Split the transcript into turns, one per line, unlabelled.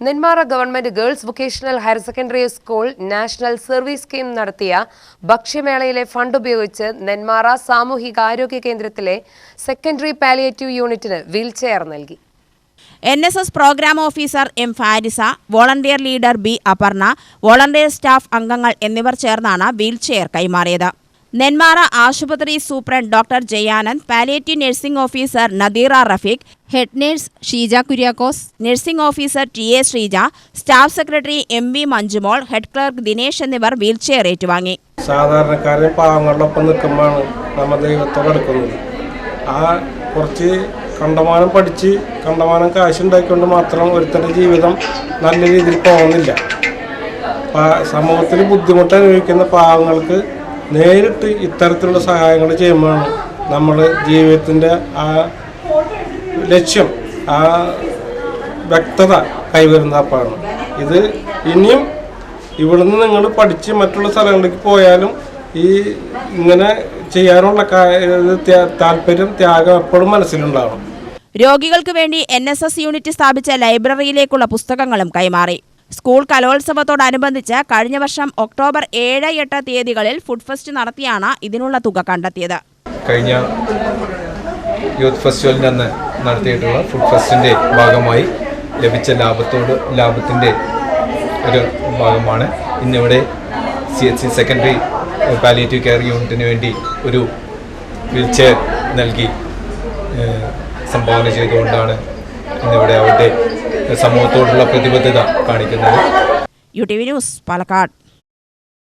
Nenmara government girls vocational higher secondary school national service scheme നടത്തിയ ഭക്ഷ്യമേളയിലെ fund ഉപയോഗിച്ച് നെന്മാറ സാമൂഹികാരോഗ്യ കേന്ദ്രത്തിലെ സെക്കൻഡറി പാലിയേറ്റീവ് യൂണിറ്റിന് വീൽചെയർ നൽകി.
N S S programme officer M Farisa volunteer leader B Aparna volunteer staff അംഗങ്ങൾ എന്നിവർ ചേർന്നാണ് വീൽചെയർ കൈമാറിയത്. നെന്മാറ ആശുപത്രി superintendent doctor Jayanand palliative nursing officer Nadeera Rafeeq head nurse Sheeja Kuriakose nursing officer T A Sreeja staff secretary M V Manjumol head clerk Dinesh എന്നിവർ wheelchair ഏറ്റുവാങ്ങി.
സാധാരണക്കാരെ പാവങ്ങളോടൊപ്പം നിൽക്കുമ്പോഴാണ് നമ്മൾ ദൈവത്തോടെടുക്കുന്നത് ആ കുറച്ച് കണ്ടമാനം പഠിച്ച് കണ്ടമാനം കാശുണ്ടാക്കിക്കൊണ്ട് മാത്രം ഒരുത്തന്റെ ജീവിതം നല്ല രീതിയിൽ പോകുന്നില്ല. സമൂഹത്തിൽ ബുദ്ധിമുട്ട് അനുഭവിക്കുന്ന പാവങ്ങൾക്ക് നേരിട്ട് ഇത്തരത്തിലുള്ള സഹായങ്ങൾ ചെയ്യുമ്പോഴാണ് നമ്മൾ ജീവിതത്തിന്റെ ആ ലക്ഷ്യം ആ വ്യക്തത കൈവരുന്ന അപ്പാണ്. ഇത് ഇനിയും ഇവിടുന്ന് നിങ്ങൾ പഠിച്ച് മറ്റുള്ള സ്ഥലങ്ങളിലേക്ക് പോയാലും ഈ ഇങ്ങനെ ചെയ്യാനുള്ള താല്പര്യം ത്യാഗം എപ്പോഴും മനസ്സിലുണ്ടാവണം.
രോഗികൾക്ക് വേണ്ടി എൻ യൂണിറ്റ് സ്ഥാപിച്ച ലൈബ്രറിയിലേക്കുള്ള പുസ്തകങ്ങളും കൈമാറി. സ്കൂൾ കലോത്സവത്തോടനുബന്ധിച്ച് കഴിഞ്ഞ വർഷം ഒക്ടോബർ ഏഴ് എട്ട് തീയതികളിൽ ഫുഡ് ഫെസ്റ്റ് നടത്തിയാണ് ഇതിനുള്ള തുക കണ്ടെത്തിയത്.
കഴിഞ്ഞ യൂത്ത് ഫെസ്റ്റിവലിന്റെ അന്ന് നടത്തിയിട്ടുള്ള ഫുഡ് ഫെസ്റ്റിന്റെ ഭാഗമായി ലഭിച്ച ലാഭത്തോട് ലാഭത്തിന്റെ ഒരു ഭാഗമാണ്. ഇന്നിവിടെ C H C secondary palliative care യൂണിറ്റിന് വേണ്ടി ഒരു വീൽ ചെയർ നൽകി സംഭാവന ചെയ്തുകൊണ്ടാണ് ഇന്നിവിടെ അവരുടെ സമൂഹത്തോടുള്ള പ്രതിബദ്ധത കാണിക്കുന്നത്.
U T V news Palakkad.